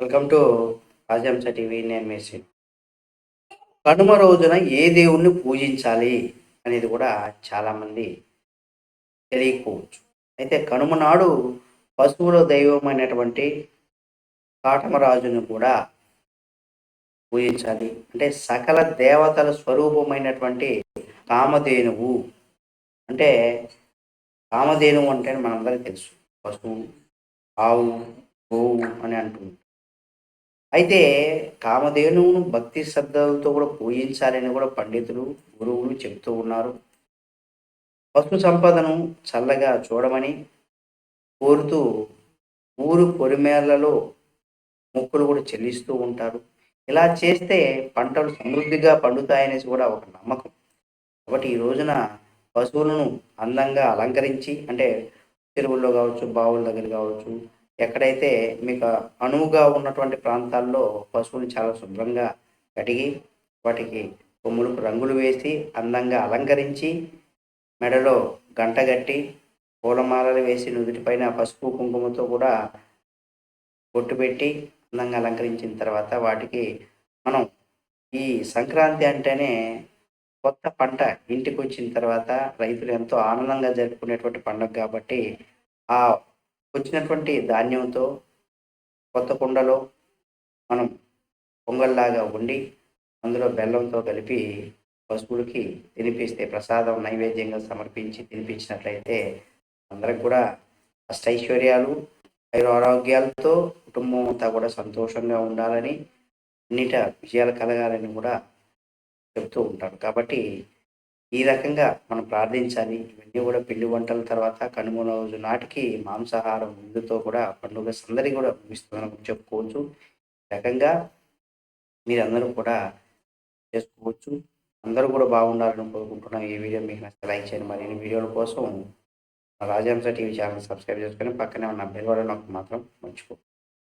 Welcome to రాజంశ TV నేను మెస్సి కనుమ రోజున ఏ దేవుణ్ణి పూజించాలి అనేది కూడా చాలామంది తెలియకపోవచ్చు. అయితే కనుమ నాడు పశువుల దైవమైనటువంటి కాటమరాజును కూడా పూజించాలి. అంటే సకల దేవతల స్వరూపమైనటువంటి కామధేనువు. అంటే కామధేనువు అంటే మనందరికీ తెలుసు. పశువు ఆవు గోవు అని అంటుంది అయితే కామధేనువును భక్తి శ్రద్ధలతో కూడా పూజించాలని కూడా పండితులు గురువులు చెబుతూ ఉన్నారు. పశు సంపదను చల్లగా చూడమని కోరుతూ ఊరు పొరిమేళ్ళలో మొక్కులు కూడా చెల్లిస్తూ ఉంటారు. ఇలా చేస్తే పంటలు సమృద్ధిగా పండుతాయనేసి కూడా ఒక నమ్మకం. కాబట్టి ఈ రోజున పశువులను అందంగా అలంకరించి అంటే చెరువుల్లో కావచ్చు బావుల దగ్గర కావచ్చు ఎక్కడైతే మీకు అనువుగా ఉన్నటువంటి ప్రాంతాల్లో పశువులు చాలా శుభ్రంగా కడిగి వాటికి కొమ్ములకు రంగులు వేసి అందంగా అలంకరించి మెడలో గంట కట్టి పూలమాలలు వేసి నుదుటిపైన పసుపు కుంకుమతో కూడా బొట్టు పెట్టి అందంగా అలంకరించిన తర్వాత వాటికి మనం ఈ సంక్రాంతి అంటేనే కొత్త పంట ఇంటికి వచ్చిన తర్వాత రైతులు ఎంతో ఆనందంగా జరుపుకునేటువంటి పండుగ కాబట్టి ఆ వచ్చినటువంటి ధాన్యంతో కొత్త కుండలో మనం పొంగల్లాగా ఉండి అందులో బెల్లంతో కలిపి పశువులకి తినిపిస్తే ప్రసాదం నైవేద్యంగా సమర్పించి తినిపించినట్లయితే అందరికి కూడా అష్టైశ్వర్యాలు ఐరు ఆరోగ్యాలతో కుటుంబం అంతా కూడా సంతోషంగా ఉండాలని అన్నిట విజయాలు కలగాలని కూడా చెప్తూ ఉంటారు. కాబట్టి ఈ రకంగా మనం ప్రార్థించాలి. ఇవన్నీ కూడా పిండి వంటల తర్వాత కనుమ రోజు నాటికి మాంసాహారం ముందుతో కూడా పండుగ సందడి కూడా ముగిస్తుందని చెప్పుకోవచ్చు. ఈ రకంగా మీరందరూ కూడా చేసుకోవచ్చు. అందరూ కూడా బాగుండాలని కోరుకుంటున్నాం. ఈ వీడియో మీకు నచ్చితే లైక్ చేయండి. మరిన్ని వీడియోల కోసం రాజహంస టీవీ ఛానల్ సబ్స్క్రైబ్ చేసుకొని పక్కనే ఉన్న బెల్ బటన్ మాత్రం మర్చిపో